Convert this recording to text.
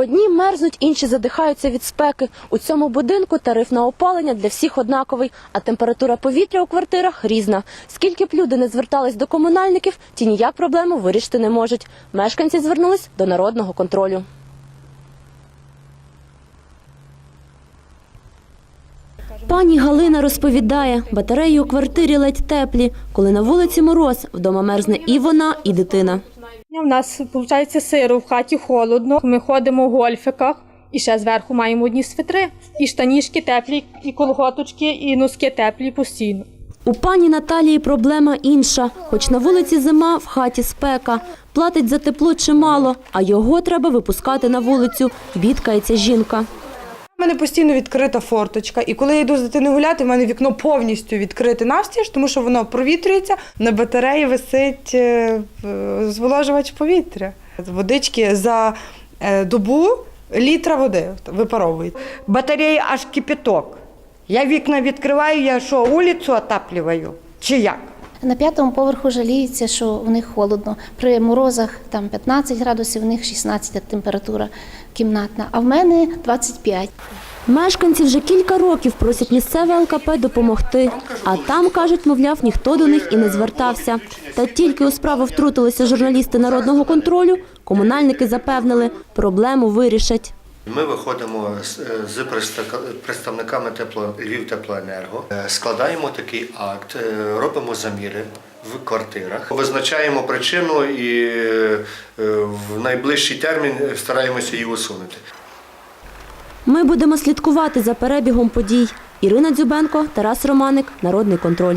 Одні мерзнуть, інші задихаються від спеки. У цьому будинку тариф на опалення для всіх однаковий, а температура повітря у квартирах різна. Скільки б люди не звертались до комунальників, ті ніяк проблему вирішити не можуть. Мешканці звернулись до народного контролю. Пані Галина розповідає, батареї у квартирі ледь теплі. Коли на вулиці мороз, вдома мерзне і вона, і дитина. У нас виходить сиро, в хаті холодно. Ми ходимо в гольфиках і ще зверху маємо одні свитри. І штанішки теплі, і колготочки, і носки теплі постійно. У пані Наталії проблема інша. Хоч на вулиці зима, в хаті спека. Платить за тепло чимало, а його треба випускати на вулицю. Бідкається жінка. У мене постійно відкрита форточка, і коли я йду з дитиною гуляти, в мене вікно повністю відкрите навстіж, тому що воно провітрюється. На батареї висить е, зволожувач повітря. Водички за е, добу літра води випаровують. Батареї аж кипяток. Я вікна відкриваю, я що, вулицю отаплюваю? Чи як? На п'ятому поверху жаліються, що у них холодно. При морозах там 15 градусів, у них 16 температура кімнатна, а в мене 25. Мешканці вже кілька років просять місцеве ЛКП допомогти. А там, кажуть, мовляв, ніхто до них і не звертався. Та тільки у справу втрутилися журналісти народного контролю, комунальники запевнили, проблему вирішать. Ми виходимо з, з представниками тепло, Львів Теплоенерго, е, складаємо такий акт, е, робимо заміри в квартирах, визначаємо причину і е, в найближчий термін стараємося її усунути. Ми будемо слідкувати за перебігом подій. Ірина Дзюбенко, Тарас Романик, Народний контроль.